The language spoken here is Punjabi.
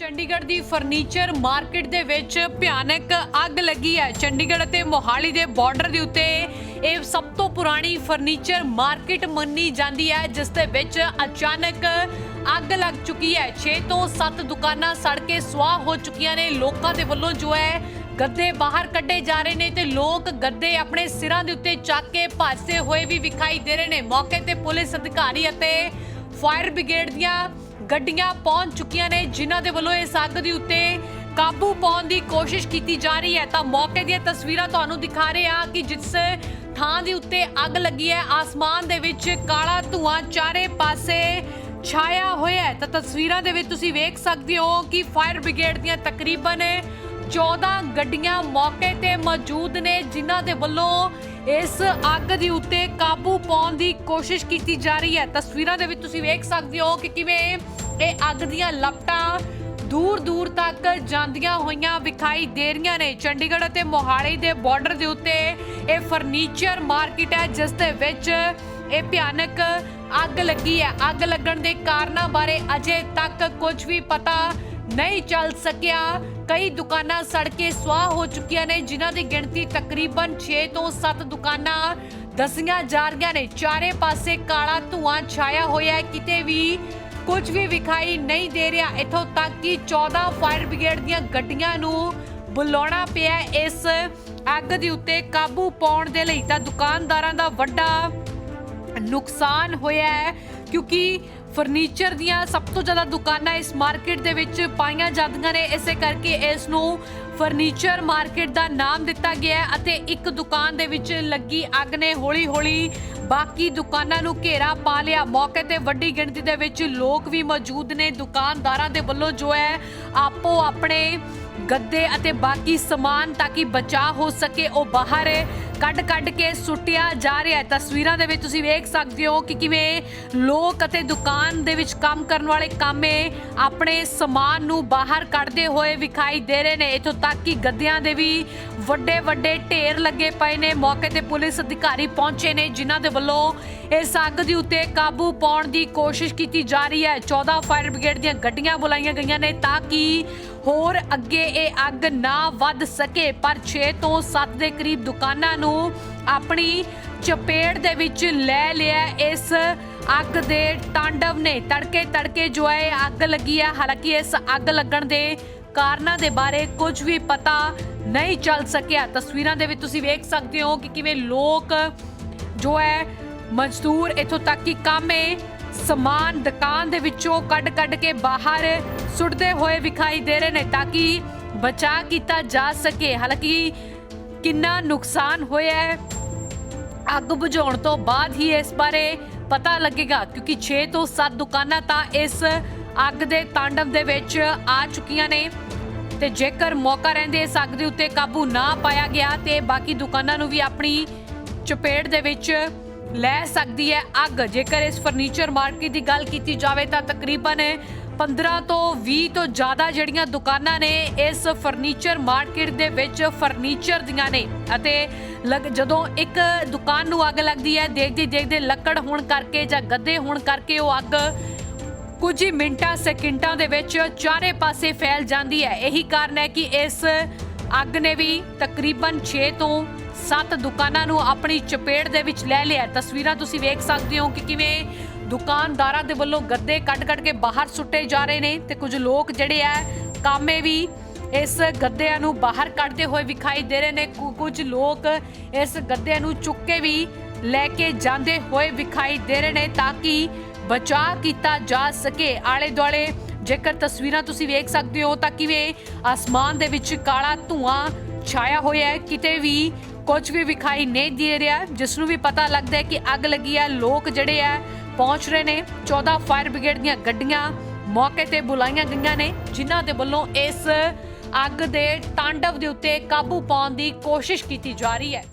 ਚੰਡੀਗੜ੍ਹ ਦੀ ਫਰਨੀਚਰ ਮਾਰਕੀਟ ਦੇ ਵਿੱਚ ਭਿਆਨਕ ਅੱਗ ਲੱਗੀ ਹੈ। ਚੰਡੀਗੜ੍ਹ ਅਤੇ ਮੋਹਾਲੀ ਦੇ ਬਾਰਡਰ ਦੇ ਉੱਤੇ ਇਹ ਸਭ ਤੋਂ ਪੁਰਾਣੀ ਫਰਨੀਚਰ ਮਾਰਕੀਟ ਮੰਨੀ ਜਾਂਦੀ ਹੈ, ਜਿਸ ਦੇ ਵਿੱਚ ਅਚਾਨਕ ਅੱਗ ਲੱਗ ਚੁੱਕੀ ਹੈ। 6 ਤੋਂ 7 ਦੁਕਾਨਾਂ ਸੜ ਕੇ ਸੁਆਹ ਹੋ ਚੁੱਕੀਆਂ ਨੇ। ਲੋਕਾਂ ਦੇ ਵੱਲੋਂ ਜੋ ਹੈ, ਗੱਦੇ ਬਾਹਰ ਕੱਢੇ ਜਾ ਰਹੇ ਨੇ ਤੇ ਲੋਕ ਗੱਦੇ ਆਪਣੇ ਸਿਰਾਂ ਦੇ ਉੱਤੇ ਚੱਕ ਕੇ ਭੱਜਦੇ ਹੋਏ ਵੀ ਵਿਖਾਈ ਦੇ ਰਹੇ ਨੇ। ਮੌਕੇ ਤੇ ਪੁਲਿਸ ਅਧਿਕਾਰੀ ਅਤੇ ਫਾਇਰ ਬ੍ਰਿਗੇਡ ਦੀਆਂ ਗੱਡੀਆਂ ਪਹੁੰਚ ਚੁੱਕੀਆਂ ਨੇ, ਜਿਨ੍ਹਾਂ ਦੇ ਵੱਲੋਂ ਇਸ ਅੱਗ ਦੇ ਉੱਤੇ ਕਾਬੂ ਪਾਉਣ ਦੀ ਕੋਸ਼ਿਸ਼ ਕੀਤੀ ਜਾ ਰਹੀ ਹੈ। ਤਾਂ ਮੌਕੇ ਦੀਆਂ ਤਸਵੀਰਾਂ ਤੁਹਾਨੂੰ ਦਿਖਾ ਰਹੇ ਹਾਂ ਕਿ ਜਿਸ ਥਾਂ ਦੇ ਉੱਤੇ ਅੱਗ ਲੱਗੀ ਹੈ, ਆਸਮਾਨ ਦੇ ਵਿੱਚ ਕਾਲਾ ਧੂਆਂ ਚਾਰੇ ਪਾਸੇ ਛਾਇਆ ਹੋਇਆ ਹੈ। ਤਾਂ ਤਸਵੀਰਾਂ ਦੇ ਵਿੱਚ ਤੁਸੀਂ ਵੇਖ ਸਕਦੇ ਹੋ ਕਿ ਫਾਇਰ ਬ੍ਰਿਗੇਡ ਦੀਆਂ ਤਕਰੀਬਨ 14 ਗੱਡੀਆਂ ਮੌਕੇ ਤੇ ਮੌਜੂਦ ਨੇ, ਜਿਨ੍ਹਾਂ ਦੇ ਵੱਲੋਂ ਇਸ ਅੱਗ ਦੇ ਉੱਤੇ ਕਾਬੂ ਪਾਉਣ ਦੀ ਕੋਸ਼ਿਸ਼ ਕੀਤੀ ਜਾ ਰਹੀ ਹੈ। ਤਸਵੀਰਾਂ ਦੇ ਵਿੱਚ ਤੁਸੀਂ ਵੇਖ ਸਕਦੇ ਹੋ ਕਿ ਕਿਵੇਂ ਇਹ ਅੱਗ ਦੀਆਂ ਲਪਟਾਂ ਦੂਰ ਦੂਰ ਤੱਕ ਜਾਂਦੀਆਂ ਹੋਈਆਂ ਵਿਖਾਈ ਦੇ ਰਹੀਆਂ ਨੇ। ਚੰਡੀਗੜ੍ਹ ਅਤੇ ਮੋਹਾਲੀ ਦੇ ਬਾਰਡਰ ਦੇ ਉੱਤੇ ਇਹ ਫਰਨੀਚਰ ਮਾਰਕੀਟ ਹੈ, ਜਿਸ ਦੇ ਵਿੱਚ ਇਹ ਭਿਆਨਕ ਅੱਗ ਲੱਗੀ ਹੈ। ਅੱਗ ਲੱਗਣ ਦੇ ਕਾਰਨਾਂ ਬਾਰੇ ਅਜੇ ਤੱਕ ਕੁਝ ਵੀ ਪਤਾ ਨਹੀਂ ਚੱਲ ਸਕਿਆ। ਕਈ ਦੁਕਾਨਾਂ ਸੜ ਕੇ ਸੁਆਹ ਹੋ ਚੁੱਕੀਆਂ ਨੇ, ਜਿਨ੍ਹਾਂ ਦੀ ਗਿਣਤੀ ਤਕਰੀਬਨ 6 ਤੋਂ 7 ਦੁਕਾਨਾਂ ਦੱਸੀਆਂ ਜਾ ਰਹੀਆਂ ਨੇ। ਚਾਰੇ ਪਾਸੇ ਕਾਲਾ ਧੂਆਂ ਛਾਇਆ ਹੋਇਆ ਹੈ। ਕਿਤੇ ਵੀ ਕੁਝ ਵੀ ਵਿਖਾਈ ਨਹੀਂ ਦੇ ਰਿਹਾ। ਇੱਥੋਂ ਤੱਕ ਕਿ 14 ਫਾਇਰ ਬ੍ਰਿਗੇਡ ਦੀਆਂ ਗੱਡੀਆਂ ਨੂੰ ਬੁਲਾਉਣਾ ਪਿਆ ਇਸ ਅੱਗ ਦੇ ਉੱਤੇ ਕਾਬੂ ਪਾਉਣ ਦੇ ਲਈ ਤਾਂ ਦੁਕਾਨਦਾਰਾਂ ਦਾ ਵੱਡਾ ਨੁਕਸਾਨ ਹੋਇਆ ਹੈ। ਕਿਉਂਕਿ ਫਰਨੀਚਰ ਦੀਆਂ ਸਭ ਤੋਂ ਜ਼ਿਆਦਾ ਦੁਕਾਨਾਂ ਇਸ ਮਾਰਕੀਟ ਦੇ ਵਿੱਚ ਪਾਈਆਂ ਜਾਂਦੀਆਂ ਨੇ, ਇਸੇ ਕਰਕੇ ਇਸ ਨੂੰ ਫਰਨੀਚਰ ਮਾਰਕੀਟ ਦਾ ਨਾਮ ਦਿੱਤਾ ਗਿਆ ਅਤੇ ਇੱਕ ਦੁਕਾਨ ਦੇ ਵਿੱਚ ਲੱਗੀ ਅੱਗ ਨੇ ਹੌਲੀ-ਹੌਲੀ ਬਾਕੀ ਦੁਕਾਨਾਂ ਨੂੰ ਘੇਰਾ ਪਾ ਲਿਆ। ਮੌਕੇ ਤੇ ਵੱਡੀ ਗਿਣਤੀ ਦੇ ਵਿੱਚ ਲੋਕ ਵੀ ਮੌਜੂਦ ਨੇ। ਦੁਕਾਨਦਾਰਾਂ ਦੇ ਵੱਲੋਂ ਜੋ ਹੈ, ਆਪੋ ਆਪਣੇ ਗੱਦੇ ਅਤੇ ਬਾਕੀ ਸਮਾਨ ਤਾਂ ਕਿ ਬਚਾਅ ਹੋ ਸਕੇ, ਉਹ ਬਾਹਰ ਕੱਢ ਕੱਢ ਕੇ ਸੁੱਟਿਆ ਜਾ ਰਿਹਾ ਹੈ। ਤਸਵੀਰਾਂ ਦੇ ਵਿੱਚ ਤੁਸੀਂ ਵੇਖ ਸਕਦੇ ਹੋ ਕਿ ਕਿਵੇਂ ਲੋਕ ਅਤੇ ਦੁਕਾਨ ਦੇ ਵਿੱਚ ਕੰਮ ਕਰਨ ਵਾਲੇ ਕਾਮੇ ਆਪਣੇ ਸਮਾਨ ਨੂੰ ਬਾਹਰ ਕੱਢਦੇ ਹੋਏ ਵਿਖਾਈ ਦੇ ਰਹੇ ਨੇ। ਇਥੋਂ ਤੱਕ ਕਿ ਗੱਦਿਆਂ ਦੇ ਵੀ ਵੱਡੇ ਵੱਡੇ ਢੇਰ ਲੱਗੇ ਪਏ ਨੇ। ਮੌਕੇ ਤੇ ਪੁਲਿਸ ਅਧਿਕਾਰੀ ਪਹੁੰਚੇ ਨੇ, ਜਿਨ੍ਹਾਂ ਦੇ ਵੱਲੋਂ ਇਸ ਅੱਗ ਦੇ ਉੱਤੇ ਕਾਬੂ ਪਾਉਣ ਦੀ ਕੋਸ਼ਿਸ਼ ਕੀਤੀ ਜਾ ਰਹੀ ਹੈ। 14 ਫਾਇਰ ਬ੍ਰਿਗੇਡ ਦੀਆਂ ਗੱਡੀਆਂ ਬੁਲਾਈਆਂ ਗਈਆਂ ਨੇ ਤਾਂ ਕਿ ਹੋਰ ਅੱਗੇ ਇਹ ਅੱਗ ਨਾ ਵੱਧ ਸਕੇ। ਪਰ 6 ਤੋਂ 7 ਦੇ ਕਰੀਬ ਦੁਕਾਨਾਂ ਨੂੰ ਆਪਣੀ ਚਪੇੜ ਦੇ ਵਿੱਚ ਲੈ ਲਿਆ। ਇਸ ਅੱਗ ਦੇ ਤਾਂਡਵ ਨੇ ਤੜਕੇ ਤੜਕੇ ਜੋ ਹੈ, ਅੱਗ ਲੱਗੀ ਹੈ। ਹਾਲਾਂਕਿ ਇਸ ਅੱਗ ਲੱਗਣ ਦੇ ਕਾਰਨਾਂ ਦੇ ਬਾਰੇ ਕੁਝ ਵੀ ਪਤਾ ਨਹੀਂ ਚੱਲ ਸਕਿਆ। ਤਸਵੀਰਾਂ ਦੇ ਵਿੱਚ ਤੁਸੀਂ ਵੇਖ ਸਕਦੇ ਹੋ ਕਿ ਕਿਵੇਂ ਲੋਕ ਜੋ ਹੈ, ਮਜ਼ਦੂਰ ਇਥੋਂ ਤੱਕ ਕਿ ਕਾਮੇ ਸਮਾਨ ਦੁਕਾਨ ਦੇ ਵਿੱਚੋਂ ਕੱਢ-ਕੱਢ ਕੇ ਬਾਹਰ ਸੁੱਟਦੇ ਹੋਏ ਵਿਖਾਈ ਦੇ ਰਹੇ ਨੇ ਤਾਂ ਕਿ ਬਚਾਅ ਕੀਤਾ ਜਾ ਸਕੇ। ਹਾਲਾਂਕਿ ਕਿੰਨਾ ਨੁਕਸਾਨ ਹੋਇਆ ਹੈ? ਅੱਗ ਬੁਝਾਉਣ ਤੋਂ ਬਾਅਦ ਹੀ ਇਸ ਬਾਰੇ ਪਤਾ ਲੱਗੇਗਾ, ਕਿਉਂਕਿ 6 ਤੋਂ 7 ਦੁਕਾਨਾਂ ਤਾਂ ਇਸ ਅੱਗ ਦੇ ਤਾਂਡਵ ਦੇ ਵਿੱਚ ਆ ਚੁੱਕੀਆਂ ਨੇ। ਤੇ ਜੇਕਰ ਮੌਕਾ ਰਹਿੰਦੇ ਇਸ ਅੱਗ ਦੇ ਉੱਤੇ ਕਾਬੂ ਨਾ ਪਾਇਆ ਗਿਆ, ਤੇ ਬਾਕੀ ਦੁਕਾਨਾਂ ਨੂੰ ਵੀ ਆਪਣੀ ਚਪੇੜ ਦੇ ਵਿੱਚ ਲੈ ਸਕਦੀ ਹੈ ਅੱਗ। ਜੇਕਰ ਇਸ ਫਰਨੀਚਰ ਮਾਰਕੀਟ ਦੀ ਗੱਲ ਕੀਤੀ ਜਾਵੇ ਤਾਂ ਤਕਰੀਬਨ 15 ਤੋਂ 20 ਤੋਂ ਜ਼ਿਆਦਾ ਜਿਹੜੀਆਂ ਦੁਕਾਨਾਂ ਨੇ ਇਸ ਫਰਨੀਚਰ ਮਾਰਕੀਟ ਦੇ ਵਿੱਚ ਫਰਨੀਚਰ ਦੀਆਂ ਨੇ ਅਤੇ ਲਗ- ਜਦੋਂ ਇੱਕ ਦੁਕਾਨ ਨੂੰ ਅੱਗ ਲੱਗਦੀ ਹੈ, ਦੇਖਦੇ ਦੇਖਦੇ ਲੱਕੜ ਹੋਣ ਕਰਕੇ ਜਾਂ ਗੱਦੇ ਹੋਣ ਕਰਕੇ ਉਹ ਅੱਗ ਕੁਝ ਹੀ ਮਿੰਟਾਂ ਸੈਕਿੰਟਾਂ ਦੇ ਵਿੱਚ ਚਾਰੇ ਪਾਸੇ ਫੈਲ ਜਾਂਦੀ ਹੈ। ਇਹੀ ਕਾਰਨ ਹੈ ਕਿ ਇਸ ਅੱਗ ਨੇ ਵੀ ਤਕਰੀਬਨ 6 ਤੋਂ 7 ਦੁਕਾਨਾਂ ਨੂੰ ਆਪਣੀ ਚਪੇੜ ਦੇ ਵਿੱਚ ਲੈ ਲਿਆ। ਤਸਵੀਰਾਂ ਤੁਸੀਂ ਵੇਖ ਸਕਦੇ ਹੋ ਕਿ ਕਿਵੇਂ ਦੁਕਾਨਦਾਰਾਂ ਦੇ ਵੱਲੋਂ ਗੱਦੇ ਕੱਢ-ਕੱਢ ਕੇ ਬਾਹਰ ਸੁੱਟੇ ਜਾ ਰਹੇ ਨੇ ਤੇ ਕੁਝ ਲੋਕ ਜਿਹੜੇ ਆ, ਕਾਮੇ ਵੀ ਇਸ ਗੱਦਿਆਂ ਨੂੰ ਬਾਹਰ ਕੱਢਦੇ ਹੋਏ ਵਿਖਾਈ ਦੇ ਰਹੇ ਨੇ। ਕੁ- ਕੁਝ ਲੋਕ ਇਸ ਗੱਦਿਆਂ ਨੂੰ ਚੁੱਕ ਕੇ ਵੀ ਲੈ ਕੇ ਜਾਂਦੇ ਹੋਏ ਵਿਖਾਈ ਦੇ ਰਹੇ ਨੇ ਤਾਂ ਕਿ ਬਚਾਅ ਕੀਤਾ ਜਾ ਸਕੇ। ਆਲੇ ਦੁਆਲੇ ਜੇਕਰ ਤਸਵੀਰਾਂ ਤੁਸੀਂ ਵੇਖ ਸਕਦੇ ਹੋ ਤਾਂ ਕਿਵੇਂ ਆਸਮਾਨ ਦੇ ਵਿੱਚ ਕਾਲਾ ਧੂਆਂ ਛਾਇਆ ਹੋਇਆ ਹੈ। ਕਿਤੇ ਵੀ ਕੁਝ ਵੀ ਵਿਖਾਈ ਨਹੀਂ ਦੇ ਰਿਹਾ ਜਿਸ ਨੂੰ ਵੀ ਪਤਾ ਲੱਗਦਾ ਹੈ ਕਿ ਅੱਗ ਲੱਗੀ ਹੈ ਲੋਕ ਜਿਹੜੇ ਆ ਪਹੁੰਚ ਰਹੇ ਨੇ। 14 ਫਾਇਰ ਬ੍ਰਿਗੇਡ ਦੀਆਂ ਗੱਡੀਆਂ ਮੌਕੇ ਤੇ ਬੁਲਾਈਆਂ ਗਈਆਂ ਨੇ, ਜਿਨ੍ਹਾਂ ਦੇ ਵੱਲੋਂ ਇਸ ਅੱਗ ਦੇ ਤਾਂਡਵ ਦੇ ਉੱਤੇ ਕਾਬੂ ਪਾਉਣ ਦੀ ਕੋਸ਼ਿਸ਼ ਕੀਤੀ ਜਾ ਰਹੀ ਹੈ।